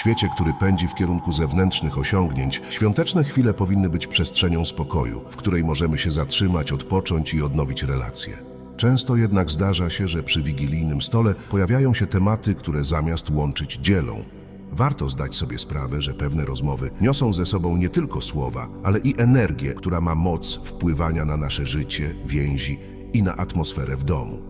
świecie, który pędzi w kierunku zewnętrznych osiągnięć, świąteczne chwile powinny być przestrzenią spokoju, w której możemy się zatrzymać, odpocząć i odnowić relacje. Często jednak zdarza się, że przy wigilijnym stole pojawiają się tematy, które zamiast łączyć dzielą. Warto zdać sobie sprawę, że pewne rozmowy niosą ze sobą nie tylko słowa, ale i energię, która ma moc wpływania na nasze życie, więzi i na atmosferę w domu.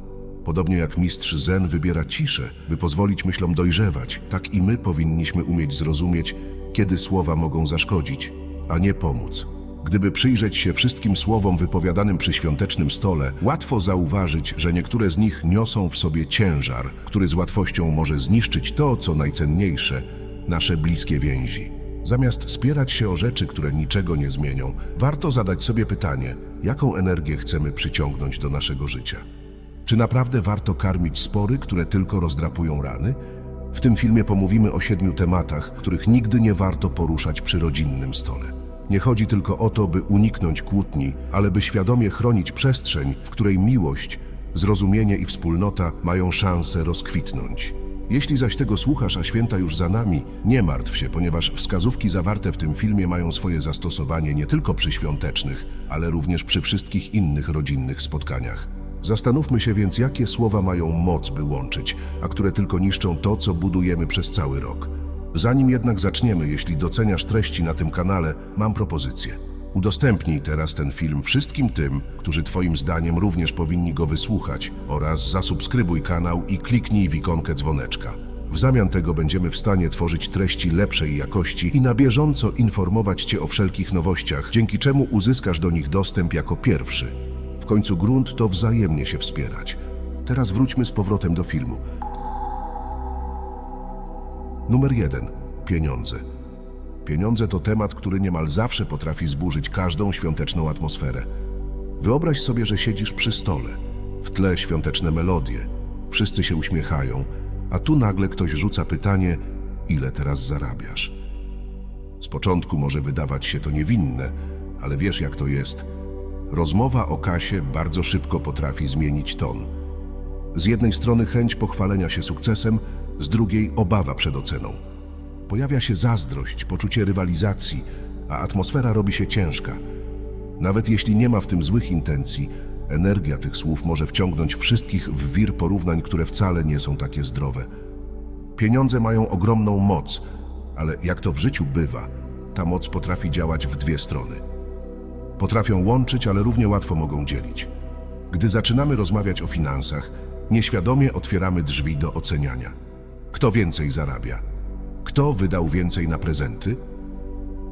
Podobnie jak mistrz Zen wybiera ciszę, by pozwolić myślom dojrzewać, tak i my powinniśmy umieć zrozumieć, kiedy słowa mogą zaszkodzić, a nie pomóc. Gdyby przyjrzeć się wszystkim słowom wypowiadanym przy świątecznym stole, łatwo zauważyć, że niektóre z nich niosą w sobie ciężar, który z łatwością może zniszczyć to, co najcenniejsze nasze bliskie więzi. Zamiast spierać się o rzeczy, które niczego nie zmienią, warto zadać sobie pytanie, jaką energię chcemy przyciągnąć do naszego życia. Czy naprawdę warto karmić spory, które tylko rozdrapują rany? W tym filmie pomówimy o siedmiu tematach, których nigdy nie warto poruszać przy rodzinnym stole. Nie chodzi tylko o to, by uniknąć kłótni, ale by świadomie chronić przestrzeń, w której miłość, zrozumienie i wspólnota mają szansę rozkwitnąć. Jeśli zaś tego słuchasz, a święta już za nami, nie martw się, ponieważ wskazówki zawarte w tym filmie mają swoje zastosowanie nie tylko przy świątecznych, ale również przy wszystkich innych rodzinnych spotkaniach. Zastanówmy się więc, jakie słowa mają moc, by łączyć, a które tylko niszczą to, co budujemy przez cały rok. Zanim jednak zaczniemy, jeśli doceniasz treści na tym kanale, mam propozycję. Udostępnij teraz ten film wszystkim tym, którzy Twoim zdaniem również powinni go wysłuchać oraz zasubskrybuj kanał i kliknij w ikonkę dzwoneczka. W zamian tego będziemy w stanie tworzyć treści lepszej jakości i na bieżąco informować Cię o wszelkich nowościach, dzięki czemu uzyskasz do nich dostęp jako pierwszy. Końcu grunt to wzajemnie się wspierać. Teraz wróćmy z powrotem do filmu. Numer jeden. Pieniądze. Pieniądze to temat, który niemal zawsze potrafi zburzyć każdą świąteczną atmosferę. Wyobraź sobie, że siedzisz przy stole. W tle świąteczne melodie. Wszyscy się uśmiechają, a tu nagle ktoś rzuca pytanie, ile teraz zarabiasz? Z początku może wydawać się to niewinne, ale wiesz jak to jest. Rozmowa o kasie bardzo szybko potrafi zmienić ton. Z jednej strony chęć pochwalenia się sukcesem, z drugiej obawa przed oceną. Pojawia się zazdrość, poczucie rywalizacji, a atmosfera robi się ciężka. Nawet jeśli nie ma w tym złych intencji, energia tych słów może wciągnąć wszystkich w wir porównań, które wcale nie są takie zdrowe. Pieniądze mają ogromną moc, ale jak to w życiu bywa, ta moc potrafi działać w dwie strony. Potrafią łączyć, ale równie łatwo mogą dzielić. Gdy zaczynamy rozmawiać o finansach, nieświadomie otwieramy drzwi do oceniania. Kto więcej zarabia? Kto wydał więcej na prezenty?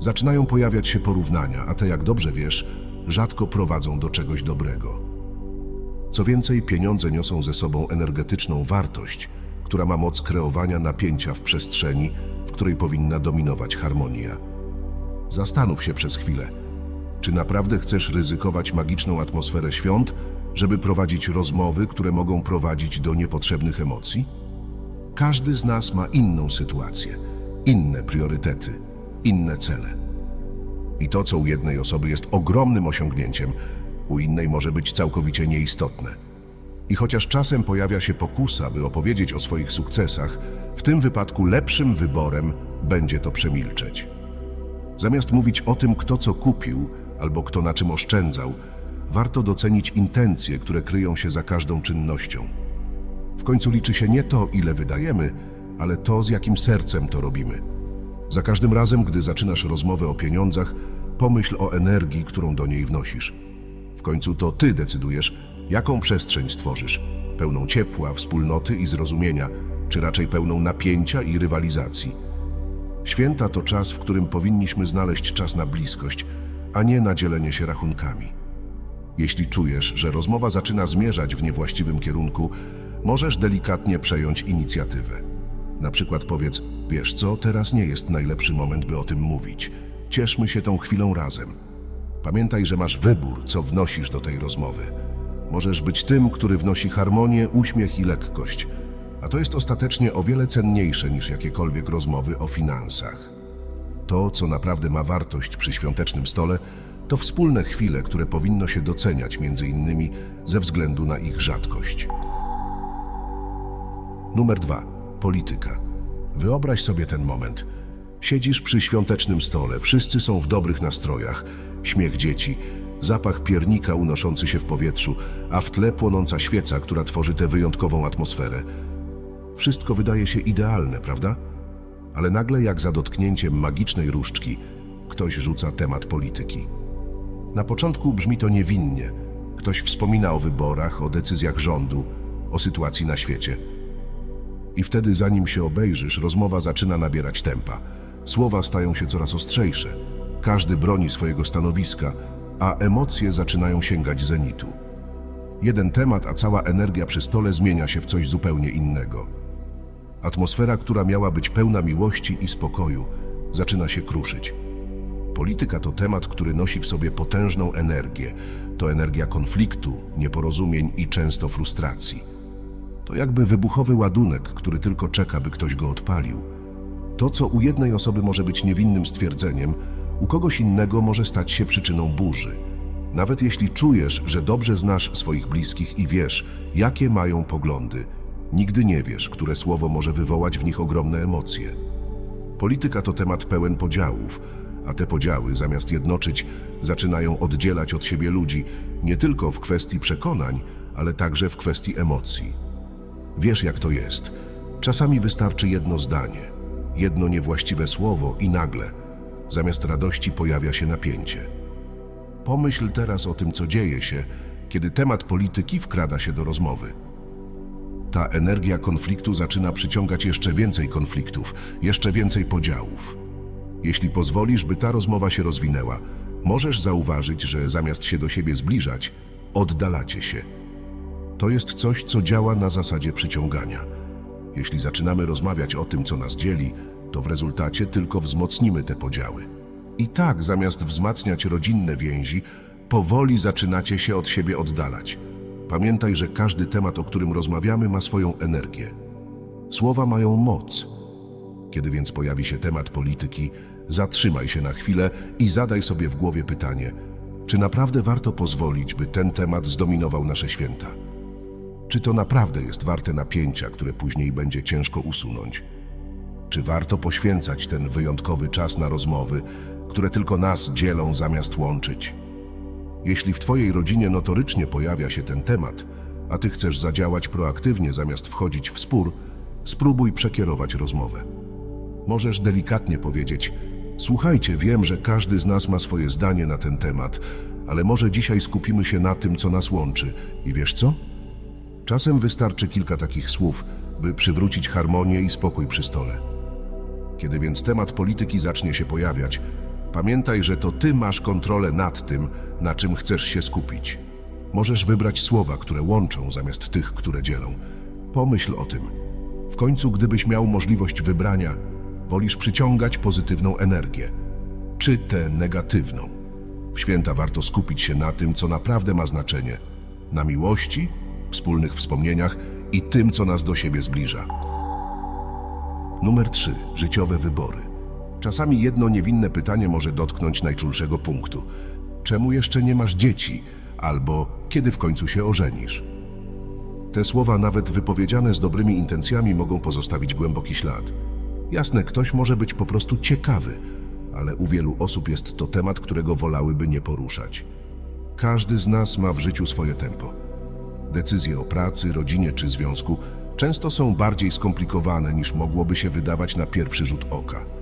Zaczynają pojawiać się porównania, a te, jak dobrze wiesz, rzadko prowadzą do czegoś dobrego. Co więcej, pieniądze niosą ze sobą energetyczną wartość, która ma moc kreowania napięcia w przestrzeni, w której powinna dominować harmonia. Zastanów się przez chwilę. Czy naprawdę chcesz ryzykować magiczną atmosferę świąt, żeby prowadzić rozmowy, które mogą prowadzić do niepotrzebnych emocji? Każdy z nas ma inną sytuację, inne priorytety, inne cele. I to, co u jednej osoby jest ogromnym osiągnięciem, u innej może być całkowicie nieistotne. I chociaż czasem pojawia się pokusa, by opowiedzieć o swoich sukcesach, w tym wypadku lepszym wyborem będzie to przemilczeć. Zamiast mówić o tym, kto co kupił albo kto na czym oszczędzał, warto docenić intencje, które kryją się za każdą czynnością. W końcu liczy się nie to, ile wydajemy, ale to, z jakim sercem to robimy. Za każdym razem, gdy zaczynasz rozmowę o pieniądzach, pomyśl o energii, którą do niej wnosisz. W końcu to ty decydujesz, jaką przestrzeń stworzysz pełną ciepła, wspólnoty i zrozumienia, czy raczej pełną napięcia i rywalizacji. Święta to czas, w którym powinniśmy znaleźć czas na bliskość, a nie na dzielenie się rachunkami. Jeśli czujesz, że rozmowa zaczyna zmierzać w niewłaściwym kierunku, możesz delikatnie przejąć inicjatywę. Na przykład powiedz: Wiesz co, teraz nie jest najlepszy moment, by o tym mówić. Cieszmy się tą chwilą razem. Pamiętaj, że masz wybór, co wnosisz do tej rozmowy. Możesz być tym, który wnosi harmonię, uśmiech i lekkość, a to jest ostatecznie o wiele cenniejsze niż jakiekolwiek rozmowy o finansach. To, co naprawdę ma wartość przy świątecznym stole, to wspólne chwile, które powinno się doceniać między innymi ze względu na ich rzadkość. Numer dwa. Polityka. Wyobraź sobie ten moment. Siedzisz przy świątecznym stole, wszyscy są w dobrych nastrojach, śmiech dzieci, zapach piernika unoszący się w powietrzu, a w tle płonąca świeca, która tworzy tę wyjątkową atmosferę. Wszystko wydaje się idealne, prawda? Ale nagle, jak za dotknięciem magicznej różdżki, ktoś rzuca temat polityki. Na początku brzmi to niewinnie. Ktoś wspomina o wyborach, o decyzjach rządu, o sytuacji na świecie. I wtedy, zanim się obejrzysz, rozmowa zaczyna nabierać tempa. Słowa stają się coraz ostrzejsze. Każdy broni swojego stanowiska, a emocje zaczynają sięgać zenitu. Jeden temat, a cała energia przy stole zmienia się w coś zupełnie innego. Atmosfera, która miała być pełna miłości i spokoju, zaczyna się kruszyć. Polityka to temat, który nosi w sobie potężną energię. To energia konfliktu, nieporozumień i często frustracji. To jakby wybuchowy ładunek, który tylko czeka, by ktoś go odpalił. To, co u jednej osoby może być niewinnym stwierdzeniem, u kogoś innego może stać się przyczyną burzy. Nawet jeśli czujesz, że dobrze znasz swoich bliskich i wiesz, jakie mają poglądy, nigdy nie wiesz, które słowo może wywołać w nich ogromne emocje. Polityka to temat pełen podziałów, a te podziały, zamiast jednoczyć, zaczynają oddzielać od siebie ludzi nie tylko w kwestii przekonań, ale także w kwestii emocji. Wiesz, jak to jest. Czasami wystarczy jedno zdanie, jedno niewłaściwe słowo i nagle, zamiast radości, pojawia się napięcie. Pomyśl teraz o tym, co dzieje się, kiedy temat polityki wkrada się do rozmowy. Ta energia konfliktu zaczyna przyciągać jeszcze więcej konfliktów, jeszcze więcej podziałów. Jeśli pozwolisz, by ta rozmowa się rozwinęła, możesz zauważyć, że zamiast się do siebie zbliżać, oddalacie się. To jest coś, co działa na zasadzie przyciągania. Jeśli zaczynamy rozmawiać o tym, co nas dzieli, to w rezultacie tylko wzmocnimy te podziały. I tak, zamiast wzmacniać rodzinne więzi, powoli zaczynacie się od siebie oddalać. Pamiętaj, że każdy temat, o którym rozmawiamy, ma swoją energię. Słowa mają moc. Kiedy więc pojawi się temat polityki, zatrzymaj się na chwilę i zadaj sobie w głowie pytanie: czy naprawdę warto pozwolić, by ten temat zdominował nasze święta? Czy to naprawdę jest warte napięcia, które później będzie ciężko usunąć? Czy warto poświęcać ten wyjątkowy czas na rozmowy, które tylko nas dzielą zamiast łączyć? Jeśli w Twojej rodzinie notorycznie pojawia się ten temat, a Ty chcesz zadziałać proaktywnie zamiast wchodzić w spór, spróbuj przekierować rozmowę. Możesz delikatnie powiedzieć: Słuchajcie, wiem, że każdy z nas ma swoje zdanie na ten temat, ale może dzisiaj skupimy się na tym, co nas łączy. I wiesz co? Czasem wystarczy kilka takich słów, by przywrócić harmonię i spokój przy stole. Kiedy więc temat polityki zacznie się pojawiać, pamiętaj, że to ty masz kontrolę nad tym, na czym chcesz się skupić. Możesz wybrać słowa, które łączą, zamiast tych, które dzielą. Pomyśl o tym. W końcu, gdybyś miał możliwość wybrania, wolisz przyciągać pozytywną energię, czy tę negatywną. W święta warto skupić się na tym, co naprawdę ma znaczenie na miłości, wspólnych wspomnieniach i tym, co nas do siebie zbliża. Numer 3. Życiowe wybory. Czasami jedno niewinne pytanie może dotknąć najczulszego punktu. Czemu jeszcze nie masz dzieci? Albo kiedy w końcu się ożenisz? Te słowa, nawet wypowiedziane z dobrymi intencjami, mogą pozostawić głęboki ślad. Jasne, ktoś może być po prostu ciekawy, ale u wielu osób jest to temat, którego wolałyby nie poruszać. Każdy z nas ma w życiu swoje tempo. Decyzje o pracy, rodzinie czy związku często są bardziej skomplikowane niż mogłoby się wydawać na pierwszy rzut oka.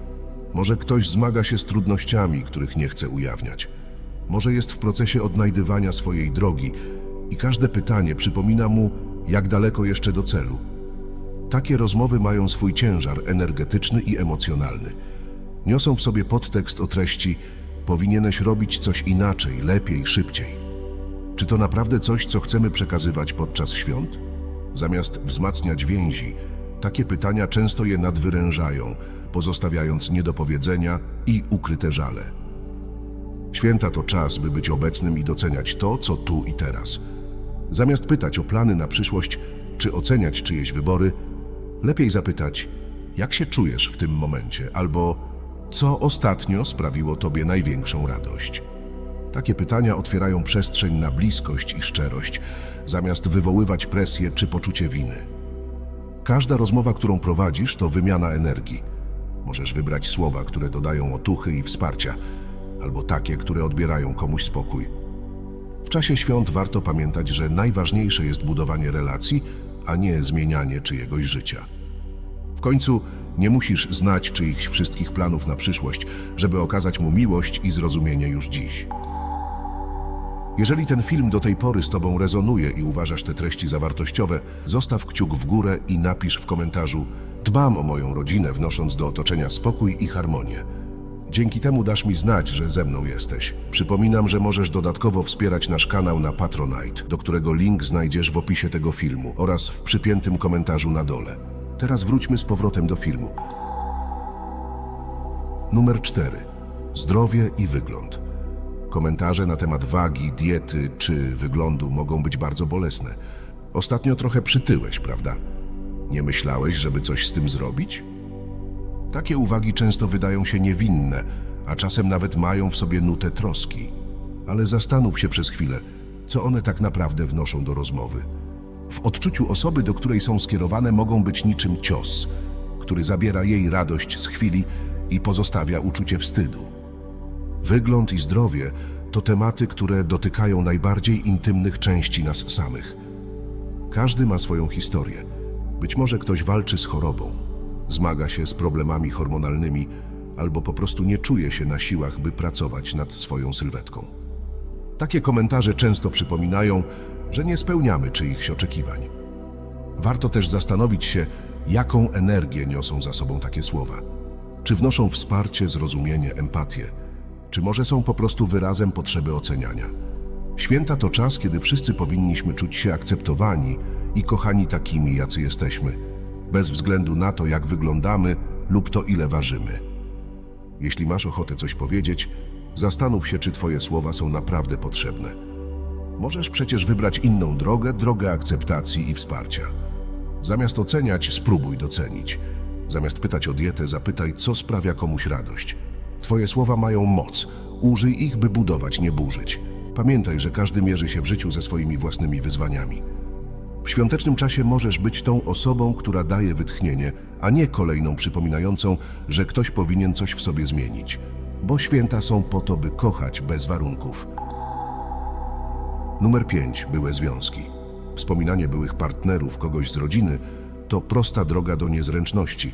Może ktoś zmaga się z trudnościami, których nie chce ujawniać. Może jest w procesie odnajdywania swojej drogi i każde pytanie przypomina mu, jak daleko jeszcze do celu. Takie rozmowy mają swój ciężar energetyczny i emocjonalny. Niosą w sobie podtekst o treści: powinieneś robić coś inaczej, lepiej, szybciej. Czy to naprawdę coś, co chcemy przekazywać podczas świąt? Zamiast wzmacniać więzi, takie pytania często je nadwyrężają, pozostawiając niedopowiedzenia i ukryte żale. Święta to czas, by być obecnym i doceniać to, co tu i teraz. Zamiast pytać o plany na przyszłość, czy oceniać czyjeś wybory, lepiej zapytać, jak się czujesz w tym momencie, albo co ostatnio sprawiło tobie największą radość. Takie pytania otwierają przestrzeń na bliskość i szczerość, zamiast wywoływać presję czy poczucie winy. Każda rozmowa, którą prowadzisz, to wymiana energii. Możesz wybrać słowa, które dodają otuchy i wsparcia, albo takie, które odbierają komuś spokój. W czasie świąt warto pamiętać, że najważniejsze jest budowanie relacji, a nie zmienianie czyjegoś życia. W końcu nie musisz znać czyichś wszystkich planów na przyszłość, żeby okazać mu miłość i zrozumienie już dziś. Jeżeli ten film do tej pory z Tobą rezonuje i uważasz te treści za wartościowe, zostaw kciuk w górę i napisz w komentarzu Dbam o moją rodzinę, wnosząc do otoczenia spokój i harmonię. Dzięki temu dasz mi znać, że ze mną jesteś. Przypominam, że możesz dodatkowo wspierać nasz kanał na Patronite, do którego link znajdziesz w opisie tego filmu oraz w przypiętym komentarzu na dole. Teraz wróćmy z powrotem do filmu. Numer 4. Zdrowie i wygląd. Komentarze na temat wagi, diety czy wyglądu mogą być bardzo bolesne. Ostatnio trochę przytyłeś, prawda? Nie myślałeś, żeby coś z tym zrobić? Takie uwagi często wydają się niewinne, a czasem nawet mają w sobie nutę troski. Ale zastanów się przez chwilę, co one tak naprawdę wnoszą do rozmowy. W odczuciu osoby, do której są skierowane, mogą być niczym cios, który zabiera jej radość z chwili i pozostawia uczucie wstydu. Wygląd i zdrowie to tematy, które dotykają najbardziej intymnych części nas samych. Każdy ma swoją historię. Być może ktoś walczy z chorobą, zmaga się z problemami hormonalnymi albo po prostu nie czuje się na siłach, by pracować nad swoją sylwetką. Takie komentarze często przypominają, że nie spełniamy czyichś oczekiwań. Warto też zastanowić się, jaką energię niosą za sobą takie słowa. Czy wnoszą wsparcie, zrozumienie, empatię, czy może są po prostu wyrazem potrzeby oceniania. Święta to czas, kiedy wszyscy powinniśmy czuć się akceptowani i kochani takimi, jacy jesteśmy, bez względu na to, jak wyglądamy lub to, ile ważymy. Jeśli masz ochotę coś powiedzieć, zastanów się, czy Twoje słowa są naprawdę potrzebne. Możesz przecież wybrać inną drogę, drogę akceptacji i wsparcia. Zamiast oceniać, spróbuj docenić. Zamiast pytać o dietę, zapytaj, co sprawia komuś radość. Twoje słowa mają moc. Użyj ich, by budować, nie burzyć. Pamiętaj, że każdy mierzy się w życiu ze swoimi własnymi wyzwaniami. W świątecznym czasie możesz być tą osobą, która daje wytchnienie, a nie kolejną przypominającą, że ktoś powinien coś w sobie zmienić. Bo święta są po to, by kochać bez warunków. Numer 5. Byłe związki. Wspominanie byłych partnerów kogoś z rodziny to prosta droga do niezręczności.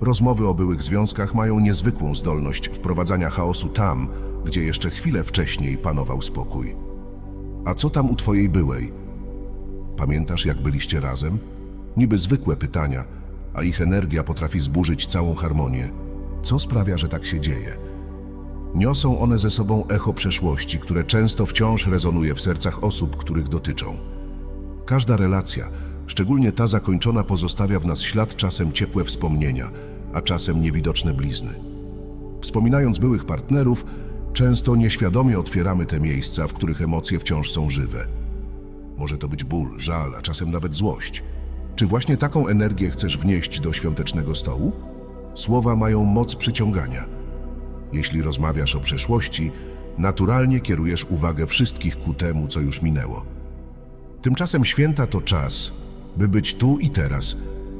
Rozmowy o byłych związkach mają niezwykłą zdolność wprowadzania chaosu tam, gdzie jeszcze chwilę wcześniej panował spokój. A co tam u twojej byłej? Pamiętasz, jak byliście razem? Niby zwykłe pytania, a ich energia potrafi zburzyć całą harmonię. Co sprawia, że tak się dzieje? Niosą one ze sobą echo przeszłości, które często wciąż rezonuje w sercach osób, których dotyczą. Każda relacja, szczególnie ta zakończona, pozostawia w nas ślad czasem ciepłe wspomnienia, a czasem niewidoczne blizny. Wspominając byłych partnerów, często nieświadomie otwieramy te miejsca, w których emocje wciąż są żywe. Może to być ból, żal, a czasem nawet złość. Czy właśnie taką energię chcesz wnieść do świątecznego stołu? Słowa mają moc przyciągania. Jeśli rozmawiasz o przeszłości, naturalnie kierujesz uwagę wszystkich ku temu, co już minęło. Tymczasem święta to czas, by być tu i teraz,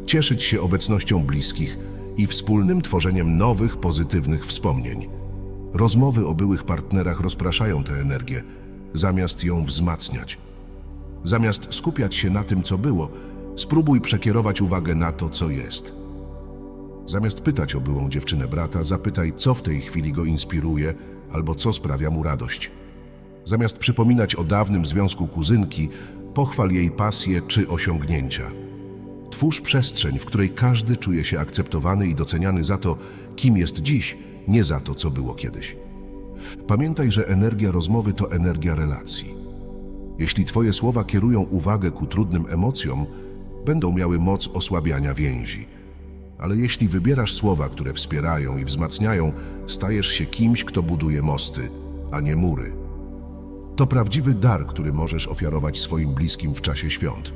cieszyć się obecnością bliskich i wspólnym tworzeniem nowych, pozytywnych wspomnień. Rozmowy o byłych partnerach rozpraszają tę energię, zamiast ją wzmacniać. Zamiast skupiać się na tym, co było, spróbuj przekierować uwagę na to, co jest. Zamiast pytać o byłą dziewczynę brata, zapytaj, co w tej chwili go inspiruje albo co sprawia mu radość. Zamiast przypominać o dawnym związku kuzynki, pochwal jej pasję czy osiągnięcia. Twórz przestrzeń, w której każdy czuje się akceptowany i doceniany za to, kim jest dziś, nie za to, co było kiedyś. Pamiętaj, że energia rozmowy to energia relacji. Jeśli Twoje słowa kierują uwagę ku trudnym emocjom, będą miały moc osłabiania więzi. Ale jeśli wybierasz słowa, które wspierają i wzmacniają, stajesz się kimś, kto buduje mosty, a nie mury. To prawdziwy dar, który możesz ofiarować swoim bliskim w czasie świąt.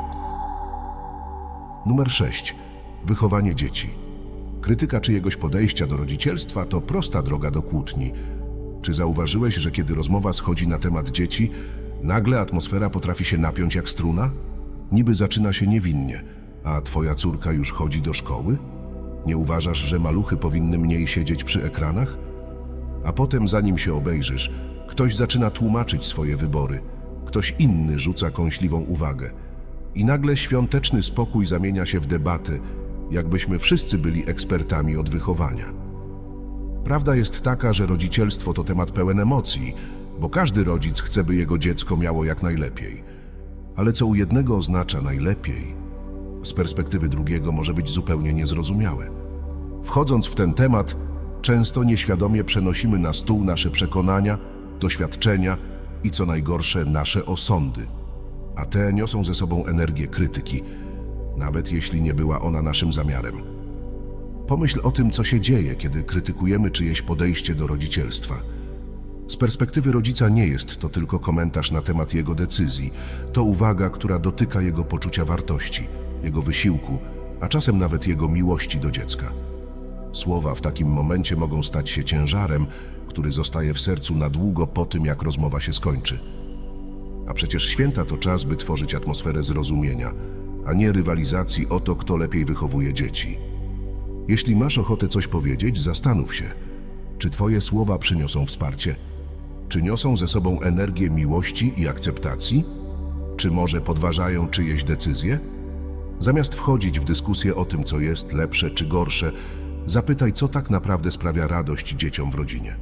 Numer 6. Wychowanie dzieci. Krytyka czyjegoś podejścia do rodzicielstwa to prosta droga do kłótni. Czy zauważyłeś, że kiedy rozmowa schodzi na temat dzieci, nagle atmosfera potrafi się napiąć jak struna? Niby zaczyna się niewinnie, A twoja córka już chodzi do szkoły? Nie uważasz, że maluchy powinny mniej siedzieć przy ekranach? A potem, zanim się obejrzysz, ktoś zaczyna tłumaczyć swoje wybory, ktoś inny rzuca kąśliwą uwagę. I nagle świąteczny spokój zamienia się w debatę, jakbyśmy wszyscy byli ekspertami od wychowania. Prawda jest taka, że rodzicielstwo to temat pełen emocji, bo każdy rodzic chce, by jego dziecko miało jak najlepiej. Ale co u jednego oznacza najlepiej, z perspektywy drugiego może być zupełnie niezrozumiałe. Wchodząc w ten temat, często nieświadomie przenosimy na stół nasze przekonania, doświadczenia i co najgorsze, nasze osądy. A te niosą ze sobą energię krytyki, nawet jeśli nie była ona naszym zamiarem. Pomyśl o tym, co się dzieje, kiedy krytykujemy czyjeś podejście do rodzicielstwa. Z perspektywy rodzica nie jest to tylko komentarz na temat jego decyzji, to uwaga, która dotyka jego poczucia wartości, jego wysiłku, a czasem nawet jego miłości do dziecka. Słowa w takim momencie mogą stać się ciężarem, który zostaje w sercu na długo po tym, jak rozmowa się skończy. A przecież święta to czas, by tworzyć atmosferę zrozumienia, a nie rywalizacji o to, kto lepiej wychowuje dzieci. Jeśli masz ochotę coś powiedzieć, zastanów się, czy Twoje słowa przyniosą wsparcie, czy niosą ze sobą energię miłości i akceptacji, czy może podważają czyjeś decyzje? Zamiast wchodzić w dyskusję o tym, co jest lepsze czy gorsze, zapytaj, co tak naprawdę sprawia radość dzieciom w rodzinie.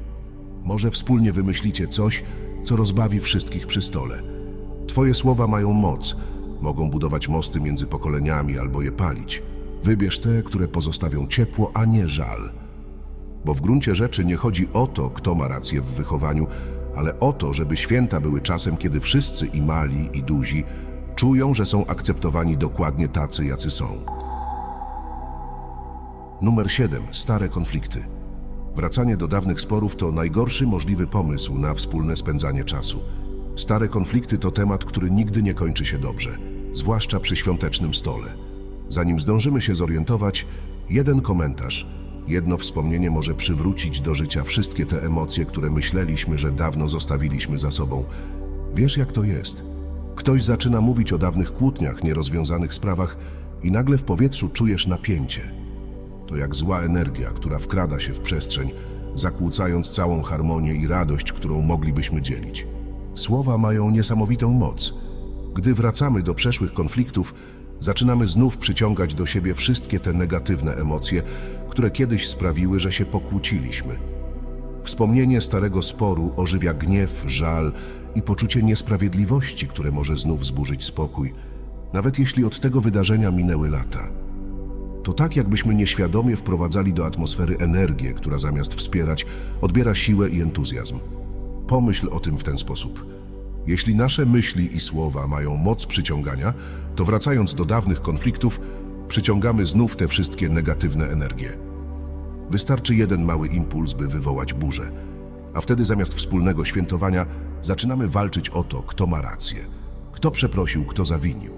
Może wspólnie wymyślicie coś, co rozbawi wszystkich przy stole. Twoje słowa mają moc, mogą budować mosty między pokoleniami albo je palić. Wybierz te, które pozostawią ciepło, a nie żal. Bo w gruncie rzeczy nie chodzi o to, kto ma rację w wychowaniu, ale o to, żeby święta były czasem, kiedy wszyscy i mali, i duzi czują, że są akceptowani dokładnie tacy, jacy są. Numer 7. Stare konflikty. Wracanie do dawnych sporów to najgorszy możliwy pomysł na wspólne spędzanie czasu. Stare konflikty to temat, który nigdy nie kończy się dobrze, zwłaszcza przy świątecznym stole. Zanim zdążymy się zorientować, jeden komentarz, jedno wspomnienie może przywrócić do życia wszystkie te emocje, które myśleliśmy, że dawno zostawiliśmy za sobą. Wiesz, jak to jest? Ktoś zaczyna mówić o dawnych kłótniach, nierozwiązanych sprawach i nagle w powietrzu czujesz napięcie. To jak zła energia, która wkrada się w przestrzeń, zakłócając całą harmonię i radość, którą moglibyśmy dzielić. Słowa mają niesamowitą moc. Gdy wracamy do przeszłych konfliktów, zaczynamy znów przyciągać do siebie wszystkie te negatywne emocje, które kiedyś sprawiły, że się pokłóciliśmy. Wspomnienie starego sporu ożywia gniew, żal i poczucie niesprawiedliwości, które może znów zburzyć spokój, nawet jeśli od tego wydarzenia minęły lata. To tak, jakbyśmy nieświadomie wprowadzali do atmosfery energię, która zamiast wspierać, odbiera siłę i entuzjazm. Pomyśl o tym w ten sposób. Jeśli nasze myśli i słowa mają moc przyciągania, to wracając do dawnych konfliktów, przyciągamy znów te wszystkie negatywne energie. Wystarczy jeden mały impuls, by wywołać burzę, a wtedy zamiast wspólnego świętowania zaczynamy walczyć o to, kto ma rację, kto przeprosił, kto zawinił.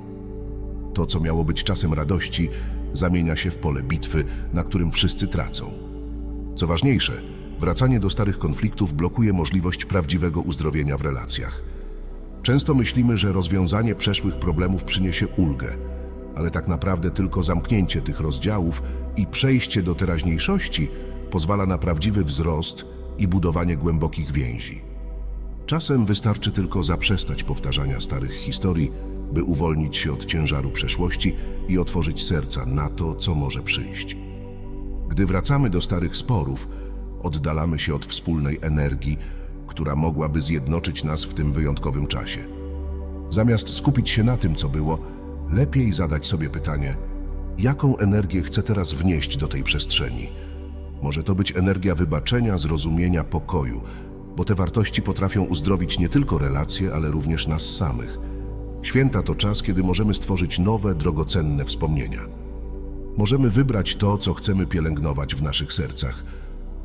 To, co miało być czasem radości, zamienia się w pole bitwy, na którym wszyscy tracą. Co ważniejsze, wracanie do starych konfliktów blokuje możliwość prawdziwego uzdrowienia w relacjach. Często myślimy, że rozwiązanie przeszłych problemów przyniesie ulgę, ale tak naprawdę tylko zamknięcie tych rozdziałów i przejście do teraźniejszości pozwala na prawdziwy wzrost i budowanie głębokich więzi. Czasem wystarczy tylko zaprzestać powtarzania starych historii, by uwolnić się od ciężaru przeszłości i otworzyć serca na to, co może przyjść. Gdy wracamy do starych sporów, oddalamy się od wspólnej energii, która mogłaby zjednoczyć nas w tym wyjątkowym czasie. Zamiast skupić się na tym, co było, lepiej zadać sobie pytanie, jaką energię chcę teraz wnieść do tej przestrzeni. Może to być energia wybaczenia, zrozumienia, pokoju, bo te wartości potrafią uzdrowić nie tylko relacje, ale również nas samych. Święta to czas, kiedy możemy stworzyć nowe, drogocenne wspomnienia. Możemy wybrać to, co chcemy pielęgnować w naszych sercach.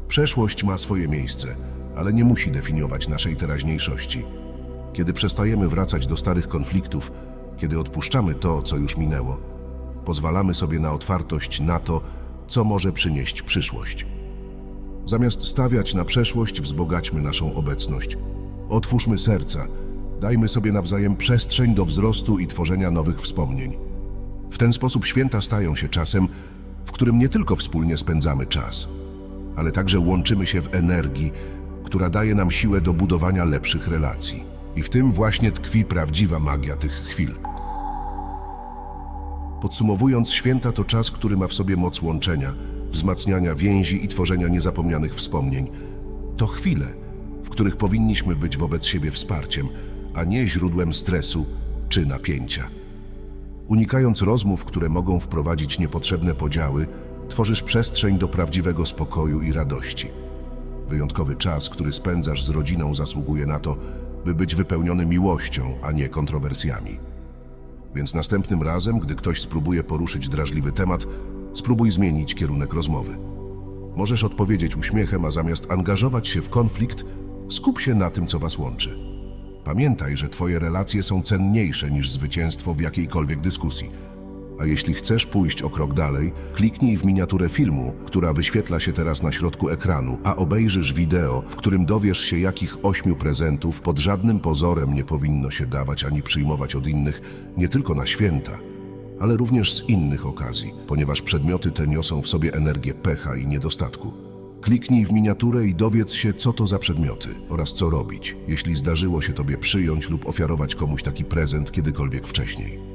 Przeszłość ma swoje miejsce, ale nie musi definiować naszej teraźniejszości. Kiedy przestajemy wracać do starych konfliktów, kiedy odpuszczamy to, co już minęło, pozwalamy sobie na otwartość na to, co może przynieść przyszłość. Zamiast stawiać na przeszłość, wzbogaćmy naszą obecność. Otwórzmy serca, dajmy sobie nawzajem przestrzeń do wzrostu i tworzenia nowych wspomnień. W ten sposób święta stają się czasem, w którym nie tylko wspólnie spędzamy czas, ale także łączymy się w energii, która daje nam siłę do budowania lepszych relacji. I w tym właśnie tkwi prawdziwa magia tych chwil. Podsumowując, święta to czas, który ma w sobie moc łączenia, wzmacniania więzi i tworzenia niezapomnianych wspomnień. To chwile, w których powinniśmy być wobec siebie wsparciem, a nie źródłem stresu czy napięcia. Unikając rozmów, które mogą wprowadzić niepotrzebne podziały, tworzysz przestrzeń do prawdziwego spokoju i radości. Wyjątkowy czas, który spędzasz z rodziną, zasługuje na to, by być wypełniony miłością, a nie kontrowersjami. Więc następnym razem, gdy ktoś spróbuje poruszyć drażliwy temat, spróbuj zmienić kierunek rozmowy. Możesz odpowiedzieć uśmiechem, a zamiast angażować się w konflikt, skup się na tym, co was łączy. Pamiętaj, że twoje relacje są cenniejsze niż zwycięstwo w jakiejkolwiek dyskusji. A jeśli chcesz pójść o krok dalej, kliknij w miniaturę filmu, która wyświetla się teraz na środku ekranu, a obejrzysz wideo, w którym dowiesz się, jakich ośmiu prezentów pod żadnym pozorem nie powinno się dawać ani przyjmować od innych, nie tylko na święta, ale również z innych okazji, ponieważ przedmioty te niosą w sobie energię pecha i niedostatku. Kliknij w miniaturę i dowiedz się, co to za przedmioty oraz co robić, jeśli zdarzyło się Tobie przyjąć lub ofiarować komuś taki prezent kiedykolwiek wcześniej.